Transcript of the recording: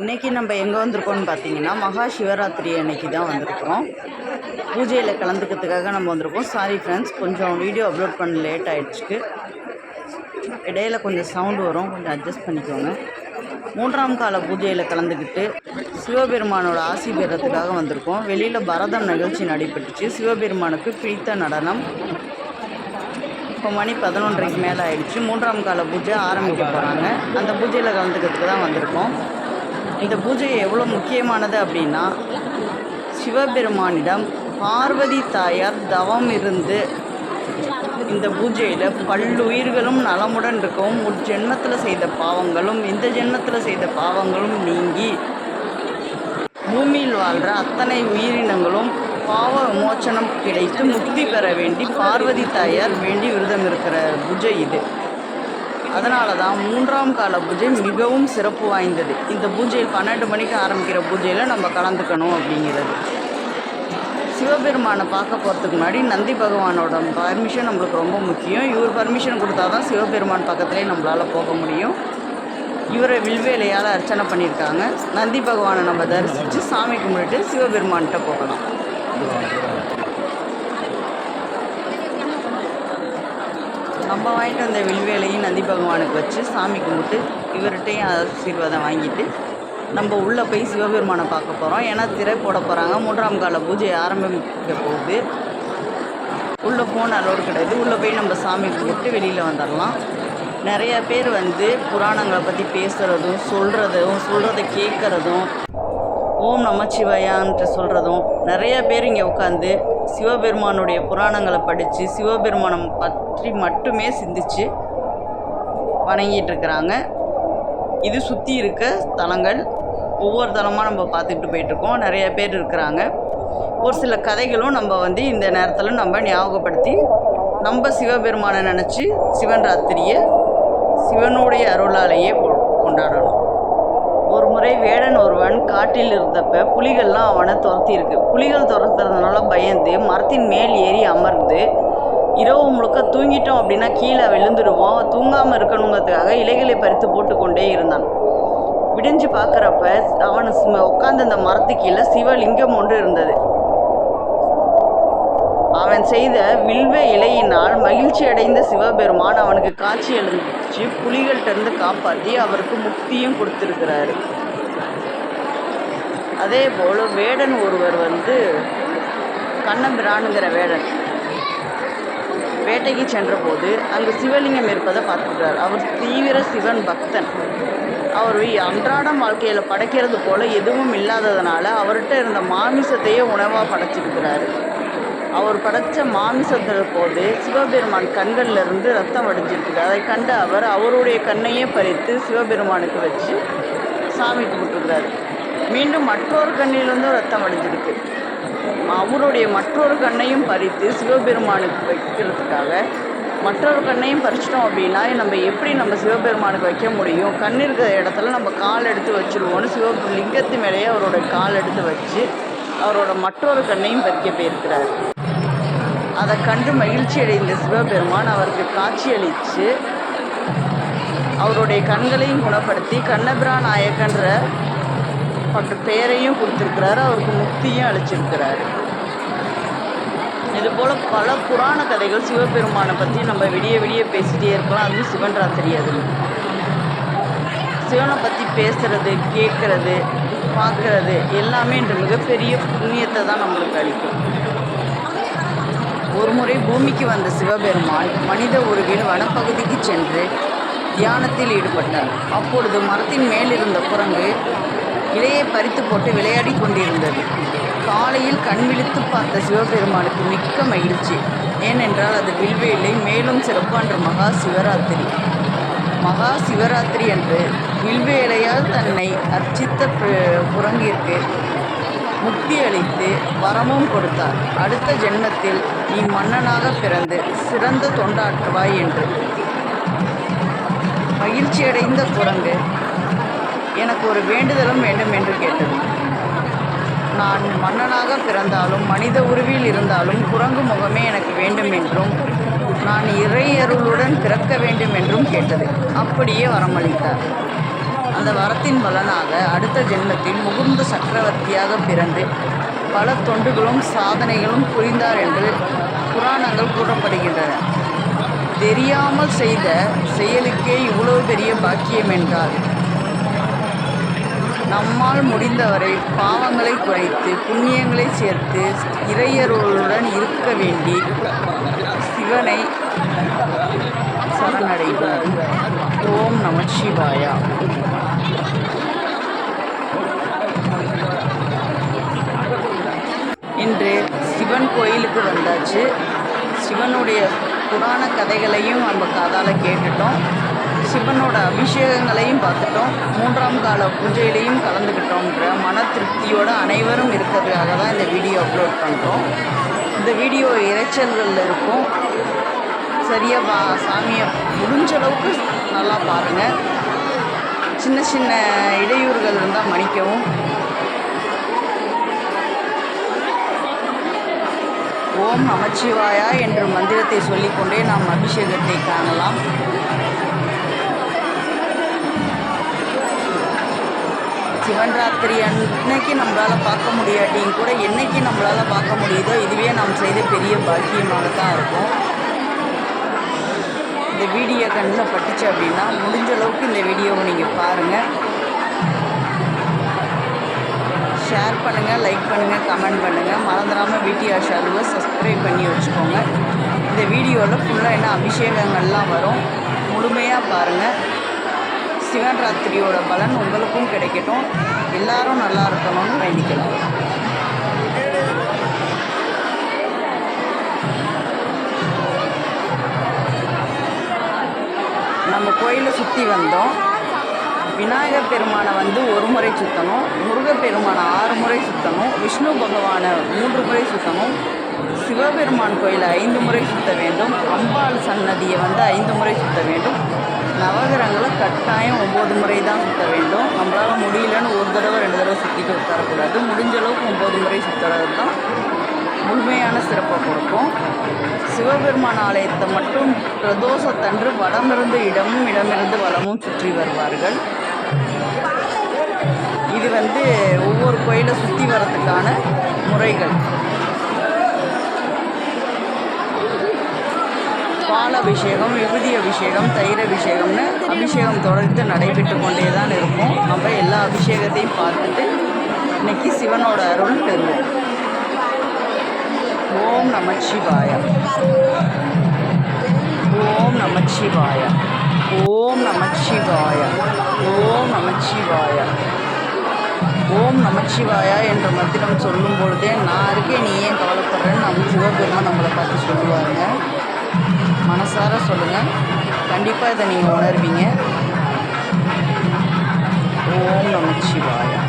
இன்றைக்கி நம்ம எங்கே வந்திருக்கோம்னு பார்த்தீங்கன்னா மகா சிவராத்திரி அன்னைக்கு தான் வந்திருக்கோம் பூஜையில் கலந்துக்கிறதுக்காக நம்ம வந்திருக்கோம். சாரி ஃப்ரெண்ட்ஸ் கொஞ்சம் வீடியோ அப்லோட் பண்ண லேட் ஆகிடுச்சுக்கு இடையில கொஞ்சம் சவுண்டு வரும். கொஞ்சம் அட்ஜஸ்ட் பண்ணிக்கோங்க. மூன்றாம் கால பூஜையில் கலந்துக்கிட்டு சிவபெருமானோட ஆசி பெறத்துக்காக வந்திருக்கோம். வெளியில் பரதம் நிகழ்ச்சி நடைபெற்றுச்சு. சிவபெருமானுக்கு பிடித்த நடனம். இப்போ மணி பதினொன்றரைக்கு மேலே ஆயிடுச்சு. மூன்றாம் கால பூஜை ஆரம்பிக்க போகிறாங்க அந்த பூஜையில் கலந்துக்கிறதுக்கு தான் வந்திருக்கோம். இந்த பூஜை எவ்வளோ முக்கியமானது அப்படின்னா சிவபெருமானிடம் பார்வதி தாயார் தவம் இருந்து இந்த பூஜையில் பல்லுயிர்களும் நலமுடன் இருக்கவும் ஒரு ஜென்மத்தில் செய்த பாவங்களும் இந்த ஜென்மத்தில் செய்த பாவங்களும் நீங்கி பூமியில் வாழ்கிற அத்தனை உயிரினங்களும் பாவ விமோச்சனம் கிடைத்து முக்தி பெற வேண்டி பார்வதி தாயார் வேண்டி விரதம் இருக்கிற பூஜை இது. அதனால தான் மூன்றாம் கால பூஜை மிகவும் சிறப்பு வாய்ந்தது. இந்த பூஜையில் பன்னெண்டு மணிக்கு ஆரம்பிக்கிற பூஜையில் நம்ம கலந்துக்கணும் அப்படிங்கிறது. சிவபெருமானை பார்க்க போகிறதுக்கு முன்னாடி நந்தி பகவானோட பர்மிஷன் நம்மளுக்கு ரொம்ப முக்கியம். இவர் பர்மிஷன் கொடுத்தா தான் சிவபெருமான் பக்கத்துலேயே நம்மளால் போக முடியும். இவரை வில்வேலையால் அர்ச்சனை பண்ணியிருக்காங்க. நந்தி பகவானை நம்ம தரிசித்து சாமி கும்பிட்டு சிவபெருமான்கிட்ட போகலாம். நம்ம வாங்கிட்டு வந்த வில்வேலையும் நந்தி பகவானுக்கு வச்சு சாமி கும்பிட்டு இவர்கிட்டையும் ஆசீர்வாதம் வாங்கிட்டு நம்ம உள்ளே போய் சிவபெருமானை பார்க்க போகிறோம் ஏன்னா திரை போட போகிறாங்க மூன்றாம் கால பூஜை ஆரம்பிக்க போகுது. உள்ளே போன அலோடு கிடையாது. உள்ளே போய் நம்ம சாமி கும்பிட்டு வெளியில் வந்துடலாம் நிறைய பேர் வந்து புராணங்களை பற்றி பேசுகிறதும் சொல்கிறதும் சொல்கிறத கேட்குறதும் ஓம் நமச்சிவாயான்ட்டு சொல்கிறதும் நிறைய பேர் இங்கே உட்காந்து சிவபெருமானுடைய புராணங்களை படித்து சிவபெருமானம் பற்றி மட்டுமே சிந்திச்சு வணங்கிட்டு இருக்கிறாங்க. இது சுற்றி இருக்க தலங்கள் ஒவ்வொரு தலமாக நம்ம பார்த்துக்கிட்டு போயிட்டுருக்கோம் நிறைய பேர் இருக்கிறாங்க. ஒரு சில கதைகளும் நம்ம வந்து இந்த நேரத்தில் நம்ம ஞாபகப்படுத்தி நம்ம சிவபெருமானை நினச்சி சிவன் ராத்திரியை சிவனுடைய அருளாலேயே கொ- கொண்டாடணும். முறை வேடன் ஒருவன் காட்டில் இருந்தப்ப புலிகள்லாம் அவனை துரத்தியிருக்கு. புலிகள் துரத்துறதுனால பயந்து மரத்தின் மேல் ஏறி அமர்ந்து இரவு முழுக்க தூங்கிட்டோம் அப்படின்னா கீழே விழுந்துடுவோம் தூங்காமல் இருக்கணுங்கிறதுக்காக இலைகளை பறித்து போட்டுக்கொண்டே இருந்தான். விடிஞ்சு பார்க்குறப்ப அவன் உட்கார்ந்த அந்த மரத்து கீழே சிவலிங்கம் ஒன்று இருந்தது. அவன் செய்த வில்வ இலையினால் மகிழ்ச்சி அடைந்த சிவபெருமான் அவனுக்கு காட்சி எழுந்துச்சு புலிகள்கிட்ட இருந்து காப்பாற்றி அவருக்கு முக்தியும் கொடுத்துருக்கிறாரு. அதே போல் வேடன் ஒருவர் வந்து கண்ணம்பிரானுங்கிற வேடன் வேட்டைக்கு சென்றபோது அங்கு சிவலிங்கம் இருப்பதை பார்த்துக்கிறார் அவர் தீவிர சிவன் பக்தன். அவர் அன்றாடம் வாழ்க்கையில் படைக்கிறது போல் எதுவும் இல்லாததுனால அவர்கிட்ட இருந்த மாமிசத்தையே உணவாக படைச்சிருக்கிறாரு. அவர் படைச்ச மாமிசத்தில் போது சிவபெருமான் கண்களில் இருந்து ரத்தம் வடிஞ்சிருக்குது. அதை கண்டு அவர் அவருடைய கண்ணையே பறித்து சிவபெருமானுக்கு வச்சு சாமி கும்பிட்டுருக்கிறாரு. மீண்டும் மற்றொரு கண்ணிலிருந்து ரத்தம் அடைஞ்சிருக்கு அவருடைய மற்றொரு கண்ணையும் பறித்து சிவபெருமானுக்கு வைக்கிறதுக்காக மற்றொரு கண்ணையும் பறிச்சிட்டோம் அப்படின்னா நம்ம எப்படி நம்ம சிவபெருமானுக்கு வைக்க முடியும்? கண் இருக்கிற இடத்துல நம்ம கால் எடுத்து வச்சுருவோம்னு சிவ லிங்கத்து மேலேயே அவரோட கால் எடுத்து வச்சு அவரோட மற்றொரு கண்ணையும் பறிக்க போயிருக்கிறார். அதை கண்டு மகிழ்ச்சி அடைந்த சிவபெருமான் அவருக்கு காட்சியளித்து அவருடைய கண்களையும் குணப்படுத்தி கண்ணபிரா நாயக்கன்ற பட்ட பெயரையும் கொடுத்துருக்கிறாரு அவருக்கு முக்தியும் அளிச்சிருக்கிறாரு. இது போல் பல புராண கதைகள் சிவபெருமானை பற்றி நம்ம விடிய விடிய பேசிகிட்டே இருக்கலாம். அதுவும் சிவன் ராத்திரி அது சிவனை பற்றி பேசுகிறது கேட்குறது பார்க்குறது எல்லாமே இந்த மிகப்பெரிய புண்ணியத்தை தான் நம்மளுக்கு அளிக்கும். ஒரு முறை பூமிக்கு வந்த சிவபெருமான் மனித உருவில் வனப்பகுதிக்கு சென்று தியானத்தில் ஈடுபட்டார். அப்பொழுது மரத்தின் மேல் இருந்த குரங்கு இலையை பறித்து போட்டு விளையாடி கொண்டிருந்தது. காலையில் கண் விழித்து பார்த்த சிவபெருமானுக்கு மிக்க மகிழ்ச்சி. ஏனென்றால் அது வில்வேலை மேலும் சிறப்பான்ற மகா சிவராத்திரி மகா சிவராத்திரி அன்று வில்வேலையால் தன்னை அர்ச்சித்த புரங்கிற்கு குரங்கிற்கு முக்தி அளித்து வரமும் கொடுத்தார். அடுத்த ஜென்மத்தில் நீ மன்னனாக பிறந்து சிறந்த தொண்டாற்றுவாய் என்று. மகிழ்ச்சியடைந்த குரங்கு எனக்கு ஒரு வேண்டுதலும் வேண்டும் என்று கேட்டது. நான் மன்னனாக பிறந்தாலும் மனித உருவில் இருந்தாலும் குரங்கு முகமே எனக்கு வேண்டும் என்றும் நான் இறையருளுடன் பிறக்க வேண்டும் என்றும் கேட்டது. அப்படியே வரமளித்தார். அந்த வரத்தின் பலனாக அடுத்த ஜென்மத்தில் முகுந்த சக்கரவர்த்தியாக பிறந்து பல தொண்டுகளும் சாதனைகளும் புரிந்தார் என்று புராணங்கள் கூறப்படுகின்றன. தெரியாமல் செய்த செயலுக்கே இவ்வளவு பெரிய பாக்கியம் என்றார் நம்மால் முடிந்தவரை பாவங்களை குறைத்து புண்ணியங்களை சேர்த்து இறையருளுடன் இருக்க வேண்டி சிவனை சரணடைவோம். ஓம் நம சிவாயா. இன்று சிவன் கோயிலுக்கு வந்தாச்சு. சிவனுடைய புராண கதைகளையும் நம்ம காதால் கேட்டுட்டோம். சிவனோட அபிஷேகங்களையும் பார்த்துட்டோம். மூன்றாம் கால பூஜையிலையும் கலந்துக்கிட்டோம்ன்ற மன திருப்தியோடு அனைவரும் இருக்கிறதுக்காக தான் இந்த வீடியோ அப்லோட் பண்ணுறோம் இந்த வீடியோ இறைச்சல்களில் இருக்கும். சரியாக பா சாமியை முடிஞ்ச அளவுக்கு நல்லா பாருங்கள் சின்ன சின்ன இடையூறுகள் இருந்தால் மன்னிக்கவும். ஓம் நமச்சிவாயா என்ற மந்திரத்தை சொல்லிக்கொண்டே நாம் அபிஷேகத்தை காணலாம். சிவன்ராத்திரி அன்னைக்கு நம்மளால் பார்க்க முடியாட்டியும் கூட என்னைக்கு நம்மளால் பார்க்க முடியுதோ இதுவே நாம் செய்த பெரிய பாக்கியமாக தான் இருக்கும். இந்த வீடியோ கண்ணில் பட்டுச்சு அப்படின்னா முடிஞ்ச அளவுக்கு இந்த வீடியோவை நீங்கள் பாருங்கள் ஷேர் பண்ணுங்கள் லைக் பண்ணுங்கள் கமெண்ட் பண்ணுங்கள் மறந்துடாமல் விடிஆர் ஷாலுவை சப்ஸ்கிரைப் பண்ணி வச்சுக்கோங்க. இந்த வீடியோவில் ஃபுல்லாக என்ன அபிஷேகங்கள்லாம் வரும் முழுமையாக பாருங்கள் சிவன் ராத்திரியோட பலன் உங்களுக்கும் கிடைக்கட்டும். எல்லாரும் நல்லா இருக்கணும்னு வேண்டிக்கலாம் நம்ம கோயிலை சுற்றி வந்தோம். விநாயகர் பெருமானை வந்து ஒரு முறை சுற்றணும் முருகப்பெருமானை ஆறு முறை சுற்றணும் விஷ்ணு பகவானை மூன்று முறை சுற்றணும் சிவபெருமான் கோயிலை ஐந்து முறை சுற்ற வேண்டும். அம்பாள் சன்னதியை வந்து ஐந்து முறை சுற்ற வேண்டும். நவகிரகங்களை கட்டாயம் ஒம்பது முறை தான் சுற்ற வேண்டும். நம்மளால் முடியலன்னு ஒரு தடவை ரெண்டு தடவை சுற்றிட்டு உட்காரக்கூடாது. முடிஞ்ச அளவுக்கு ஒம்பது முறை சுற்றுறது தான் முழுமையான சிறப்பை கொடுக்கும். சிவபெருமான் ஆலயத்தை மட்டும் பிரதோஷத்தன்று வடமிருந்து இடமும் இடமிருந்து வளமும் சுற்றி வருவார்கள். இது வந்து ஒவ்வொரு கோயிலை சுற்றி வர்றதுக்கான முறைகள். பால் அபிஷேகம் விபூதி அபிஷேகம் தயிர் அபிஷேகம்னு அபிஷேகம் தொடர்ந்து நடைபெற்று கொண்டே தான் இருக்கும். நம்ம எல்லா அபிஷேகத்தையும் பார்த்துட்டு இன்னைக்கு சிவனோட அருள் பெறுவோம். ஓம் நமச்சிவாய. ஓம் நமச்சிவாய. ஓம் நமச்சிவாய. ஓம் நமச்சிவாய. ஓம் நமச்சிவாயா என்ற மந்திரம் சொல்லும் பொழுதே நான் இருக்கேன் நீ ஏன் கவலைப்படுறேன்னு நம்ம சிவபெருமா நம்மளை பார்த்து சொல்லுவாங்க மனசார சொல்லுங்கள் கண்டிப்பாக இதை நீங்கள் உணர்வீங்க. ஓம் நமச்சிவாயா